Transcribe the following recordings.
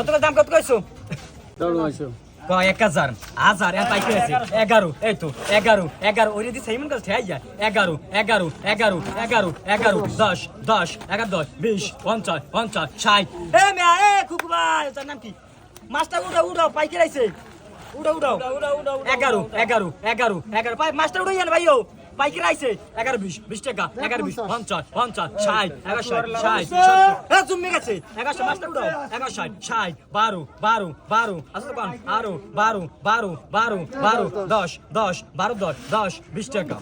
কত দাম কত কইছো? এক হাজার। হাজার এত পাইকে আছে এগারো এই তো এগারো এগারো। ওই দিদি সেইমন কাছে যায় এগারো এগারো এগারো এগারো এগারো দশ দশ এগারো দশ বিশ পঞ্চাশ পঞ্চাশ ষাট। এ মেয়া এ খুকু ভাই তার নাম কি? মাছটা উঠাও উঠাও পাইকে রাইছে। উঠাও উঠাও এগারো এগারো এগারো এগারো। পাই মাছটা উঠাই জান ভাইও পাইকে রাইছে এগারো বিশ বিশ টাকা এগারো বিশ পঞ্চাশ। পঞ্চাশ ষাট এগারো ষাট জমে গেছে। এগারোশো মাছটা উঠাও। এগারো ষাট ষাট বারো বারো বারো। আসলে পান। আরও বারো বারো বারো বারো দশ দশ বারো দশ দশ বিশ টাকা।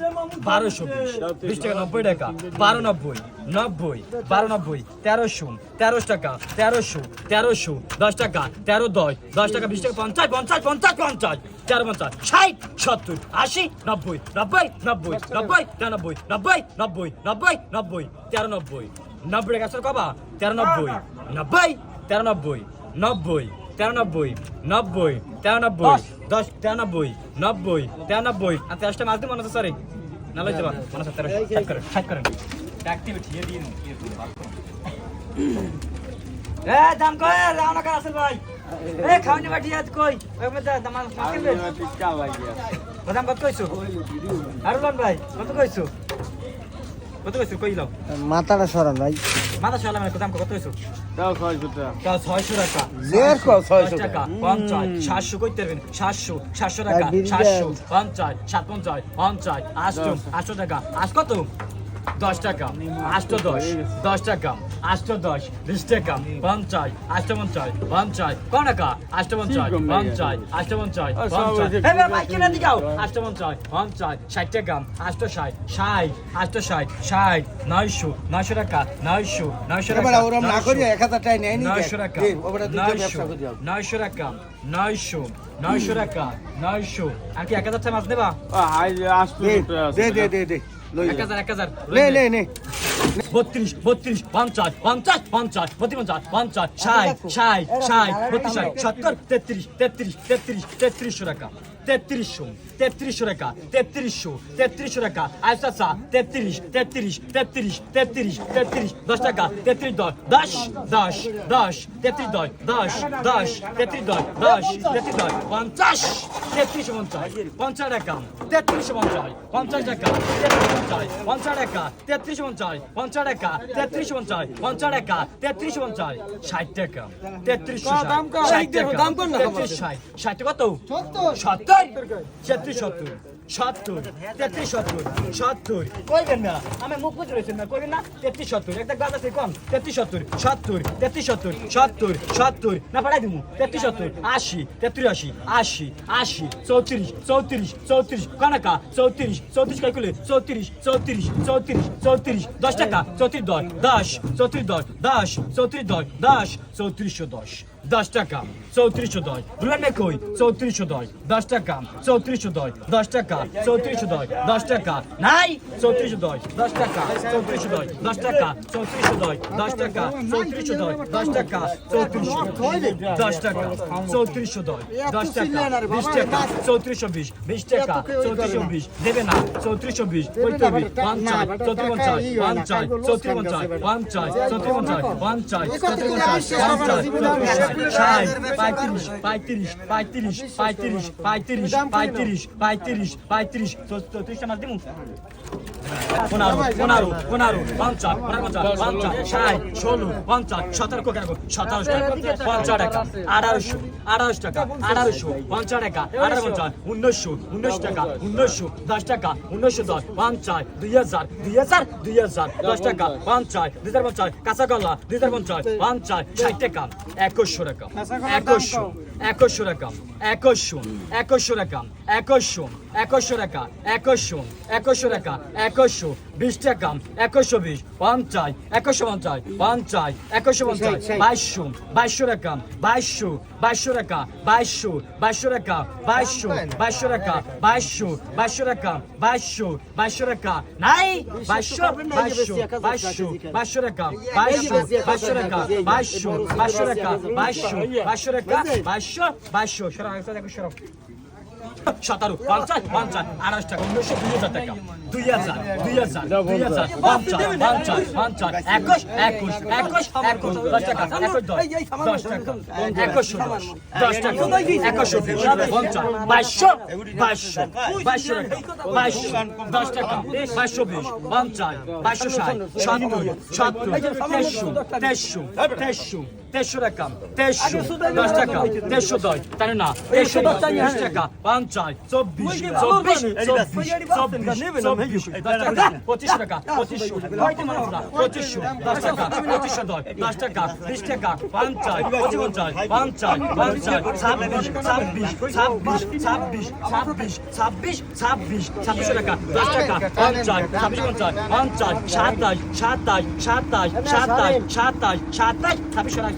বারোশো বিশ বিশ টাকা নব্বই টাকা। বারো নব্বই নব্বই বারো নব্বই তেরোশো তেরোশো টাকা তেরোশো তেরোশো দশ টাকা তেরো দশ দশ টাকা বিশ টাকা পঞ্চাশ পঞ্চাশ পঞ্চাশ পঞ্চাশ তেরো পঞ্চাশ ষাট সত্তর আশি নব্বই নব্বই নব্বই। নব্বই তিরানব্বই নব্বই নব্বই নব্বই নব্বই তেরো নব্বই নব্বই টাকা কবা? তেরো নব্বই নব্বই তেরো নব্বই নব্বই তেরানব্বই নব্বই তেরানব্বই দশ। তেরানব্বই নব্বই তেরানব্বই। আর তেরোটা মাছ দিয়ে মনে হচ্ছে সরি না লইতে পার মনে হচ্ছে তেরো ষাট করেন ষাট করেন। দিন এ দাম কয় রাওনা কার আসল ভাই? এ খাওনি বাটি আজ কই? ওই মধ্যে দাম মাছ কিনবে বাদাম কত কইছো আরুলান ভাই কত কইছো কত কইছো কইলো মাথাটা সরান ভাই মাথা সরালাম মানে না দাম কত কইছো দাও 600 টাকা। দাও 600 টাকা। জের কো 600 টাকা। 50 700 কইতে পারবেন 700 700 টাকা। 700 50 750 50 800 800 টাকা। আজ কত? দশটা কাম আষ্ট দশ দশটা কাম আষ্ট দশ বিশটা কাম পঞ্চাশ আষ্ট পঞ্চাশ পঞ্চাশ কনকা আষ্ট পঞ্চাশ পঞ্চাশ। আষ্ট পঞ্চাশ পঞ্চাশ আষ্ট পঞ্চাশ পঞ্চাশ ষাটটা কাম আষ্ট ষাট ষাট আষ্ট ষাট ষাট নয়শো নয়শো টাকা নয়শো নয়শো টাকা নয়শো টাকা নয়শো টাকা নয়শো নয়শো টাকা নয়শো আর কি এক হাজার টাকা মাছ দেবা দে দে দে। Lui, a cazar, বত্রিশ বত্রিশ পঞ্চাশ পঞ্চাশ পঞ্চাশ বত্রিশ পঞ্চাশ পঞ্চাশ ষাট ষাট ষাট বত্রিশ ষাট সত্তর তেত্রিশ তেত্রিশ তেত্রিশ তেত্রিশশো টাকা তেত্রিশশো তেত্রিশশো টাকা তেত্রিশশো তেত্রিশশো টাকা আচ্ছা আচ্ছা তেত্রিশ তেত্রিশ তেত্রিশ তেত্রিশ তেত্রিশ দশ টাকা তেত্রিশ দশ দশ দশ দশ তেত্রিশ দশ দশ দশ তেত্রিশ দশ দশ তেত্রিশ দশ পঞ্চাশ তেত্রিশশো পঞ্চাশ পঞ্চাশ টাকা তেত্রিশশো পঞ্চাশ পঞ্চাশ টাকা তেত্রিশ পঞ্চাশ পঞ্চাশ টাকা তেত্রিশ পঞ্চাশ পঞ্চাশ টাকা তেত্রিশ পঞ্চাশ পঞ্চাশ টাকা তেত্রিশ পঞ্চাশ ষাট টাকা তেত্রিশ ষাট টাকা তেত্রিশ ষাট ষাট কত? সত্তর? তেত্রিশ সত্তর। সত্তর, তেত্রিশ সত্তর সত্তর। কইবেন না, আমি মুখ বুঝে রয়েছেন না, কইবেন না, তেত্রিশ সত্তর, একটা গাছ আছে কম, তেত্রিশ সত্তর সত্তর, তেত্রিশ সত্তর সত্তর সত্তর, না পাঠাই দিব তেত্রিশ সত্তর, আশি, তেত্রিশ আশি আশি, চৌত্রিশ চৌত্রিশ চৌত্রিশ, কনাকা, চৌত্রিশ চৌত্রিশ কাইকুলে, চৌত্রিশ চৌত্রিশ চৌত্রিশ চৌত্রিশ, দশ টাকা, চৌত্রিশ দশ দশ, চৌত্রিশ দশ দশ, চৌত্রিশ দশ দশ, চৌত্রিশশো দশ। দশ টাকা চৌত্রিশশো দশ বুঝলেন কই চৌত্রিশশো দশ দশ টাকা চৌত্রিশশো দশ দশ টাকা চৌত্রিশশো দশ দশ টাকা নাই চৌত্রিশশো দশ দশ টাকা চৌত্রিশশো দশ দশ টাকা চৌত্রিশশো দশ দশ টাকা চৌত্রিশশো দশ দশ টাকা চৌত্রিশশো দশ টাকা চৌত্রিশশো দশ দশ টাকা বিশ টাকা চৌত্রিশশো বিশ বিশ টাকা চৌত্রিশশো বিশ দেবে না চৌত্রিশশো বিশ পঁয়ত্রিশ পঞ্চাশ চৌত্রিশ পঞ্চাশ পঞ্চাশ চৌত্রিশ পঞ্চাশ পঞ্চাশ চৌত্রিশ পঞ্চাশ পঞ্চাশ চৌত্রিশ পঞ্চাশ পঞ্চাশ চৌত্রিশ ষাট পঁয়ত্রিশ পঁয়ত্রিশ পঁয়ত্রিশ পঁয়ত্রিশ পঁয়ত্রিশ পঁয়ত্রিশ পঁয়ত্রিশ পঁয়ত্রিশ চৌত্রিশটা মাস দিমু পনেরো পনেরো পনেরো পঞ্চাশ পনেরো পঞ্চাশ পঞ্চাশ ষাট ষোলো পঞ্চাশ সতেরো কোকে সতেরোশো টাকা পঞ্চাশ টাকা আঠারোশো আঠারোশো টাকা আঠারোশো পঞ্চাশ টাকা আঠারো পঞ্চাশ উনিশশো উনিশ টাকা উনিশশো দশ টাকা উনিশশো দশ পঞ্চাশ দুই হাজার দুই হাজার দুই হাজার দশ টাকা পঞ্চাশ দুই হাজার পঞ্চাশ কাঁচাগোল্লা দুই হাজার পঞ্চাশ পঞ্চাশ ষাট টাকা একুশশো টাকা একুশশো একশো টাকা একশো একশো টাকা একশো একশো টাকা একশো একশো টাকা একশো বিশ টাকা একুশশো বিশ পঞ্চাশ একুশশো পঞ্চাশ পঞ্চাশ একুশশো পঞ্চাশ বাইশশো বাইশশো টাকা বাইশশো বাইশশো টাকা বাইশশো বাইশশো টাকা বাইশশো বাইশশো টাকা বাইশশো বাইশশো টাকা বাইশশো বাইশশো টাকা নাই বাইশশো বাইশশো বাইশশো বাইশশো টাকা বাইশশো বাইশশো টাকা বাইশশো বাইশশো টাকা বাইশশো বাইশশো টাকা বাইশশো বাইশশো সরাও একশো সরাও সতেরো পঞ্চাশ পঞ্চাশ আড়াইশ টাকা উনিশশো দুই হাজার টাকা। দুই হাজার দুই হাজার দুই হাজার পঞ্চাশ পঞ্চাশ পঞ্চাশ একুশ একুশ একুশ একুশ দশ টাকা একুশ দশ দশ টাকা একুশশো দশ দশ টাকা একুশশো পঞ্চাশ বাইশশো বাইশশো বাইশশো বাইশশো দশ টাকা বাইশশো বিশ পঞ্চাশ বাইশশো ষাট সত্তর সত্তর তেইশশো তেইশশো তেইশশো। তেইশশো টাকা তেইশশো দশ টাকা তেইশশো দশ তাই না তেইশশো দশ টাকা পঞ্চাশ চব্বিশ চব্বিশ চব্বিশ চব্বিশ পঁচিশ টাকা পঁচিশশো পঁচিশশো দশ টাকা পঁচিশশো দশ দশ টাকা বিশ টাকা পঞ্চাশ পঁচিপঞ্চাশ পঞ্চাশ পঞ্চাশ ছাব্বিশ ছাব্বিশ ছাব্বিশ ছাব্বিশ ছাব্বিশ ছাব্বিশ ছাব্বিশ ছাব্বিশশো টাকা দশ টাকা পঞ্চাশ ছাব্বিশ পঞ্চাশ পঞ্চাশ সাতাশ সাতাশ সাতাশ সাতাশ সাতাশ সাতাশ ছাব্বিশশো টাকা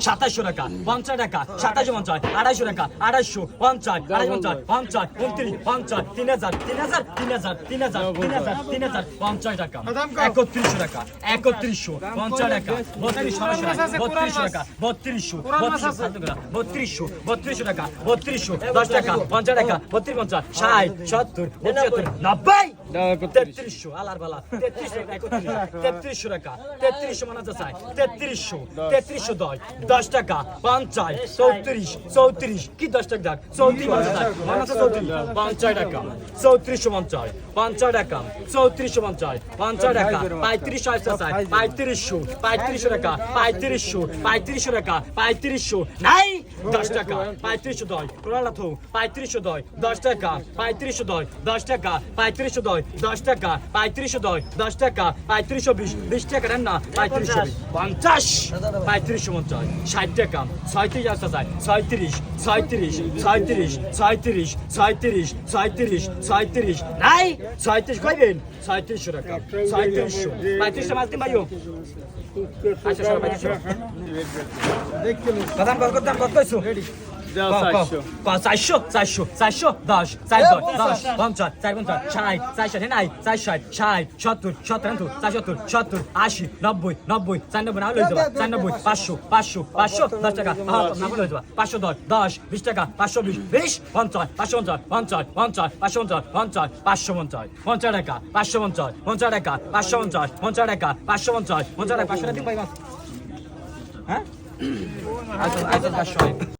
সাতাশশো টাকা পঞ্চাশ টাকা সাতাশশো পঞ্চাশ আড়াইশো টাকা আড়াইশো পঞ্চাশ আড়াই পঞ্চাশ পঞ্চাশ উনত্রিশ পঞ্চাশ তিন হাজার তিন হাজার তিন হাজার তিন হাজার তিন হাজার তিন হাজার পঞ্চাশ টাকা একত্রিশশো টাকা একত্রিশশো পঞ্চাশ টাকা বত্রিশশো বত্রিশশো টাকা বত্রিশশো বত্রিশশো বত্রিশশো টাকা বত্রিশশো দশ টাকা পঞ্চাশ টাকা বত্রিশ পঞ্চাশ ষাট সত্তর পঁচাত্তর নব্বই তেত্রিশশো আলার বালা তেত্রিশশো তেত্রিশশো টাকা তেত্রিশশো মানা যায় তেত্রিশশো তেত্রিশশো দশ দশ টাকা পঞ্চাশ চৌত্রিশ চৌত্রিশ কি দশ টাকা? দেখ চৌত্রিশ। পঞ্চাশ টাকা। চৌত্রিশশো পঞ্চাশ। পঞ্চাশ টাকা। চৌত্রিশশো পঞ্চাশ। পঞ্চাশ টাকা। পঁয়ত্রিশ পঁয়ত্রিশশো পঁয়ত্রিশশো টাকা। পঁয়ত্রিশশো পঁয়ত্রিশশো টাকা পঁয়ত্রিশশো নাই। দশ টাকা পঁয়ত্রিশশো দশ কোনালা থো পঁয়ত্রিশশো দশ দশ টাকা পঁয়ত্রিশশো দশ দশ টাকা পঁয়ত্রিশশো দশ দশ টাকা পঁয়ত্রিশশো দশ দশ টাকা পঁয়ত্রিশশো বিশ বিশ টাকা নেন না পঁয়ত্রিশশো পঞ্চাশ পঁয়ত্রিশশো পঞ্চাশ ষাট টাকা ছয়ত্রিশ আসতে চায় ছয়ত্রিশ ছয়ত্রিশ ছয়ত্রিশ ছয়ত্রিশ ছয়ত্রিশ ছয়ত্রিশ ছয়ত্রিশ নাই ছয়ত্রিশ কইবেন ছয়ত্রিশশো টাকা ছয়ত্রিশশো। পঁয়ত্রিশশো মাস দিন ভাইও। আচ্ছা সবাই দাম কত কত চারশো চারশো চারশো চারশো দশ চার দশ দশ পঞ্চাশ চার পঞ্চাশ ষাট চার ষাট নাই চার ষাট ষাট সত্তর সত্তর চার সত্তর সত্তর আশি নব্বই নব্বই চার নব্বই না লই যাবা চার নব্বই পাঁচশো পাঁচশো পাঁচশো দশ টাকা না লই যাবা পাঁচশো দশ দশ বিশ টাকা পাঁচশো বিশ বিশ পঞ্চাশ পাঁচশো পঞ্চাশ পঞ্চাশ পঞ্চাশ পাঁচশো পঞ্চাশ পঞ্চাশ পাঁচশো পঞ্চাশ পঞ্চাশ টাকা পাঁচশো পঞ্চাশ পঞ্চাশ টাকা পাঁচশো পঞ্চাশ পঞ্চাশ টাকা পাঁচশো পঞ্চাশ পঞ্চাশ টাকা পাঁচশো টাকা দিন عايز عايز اشرب شوية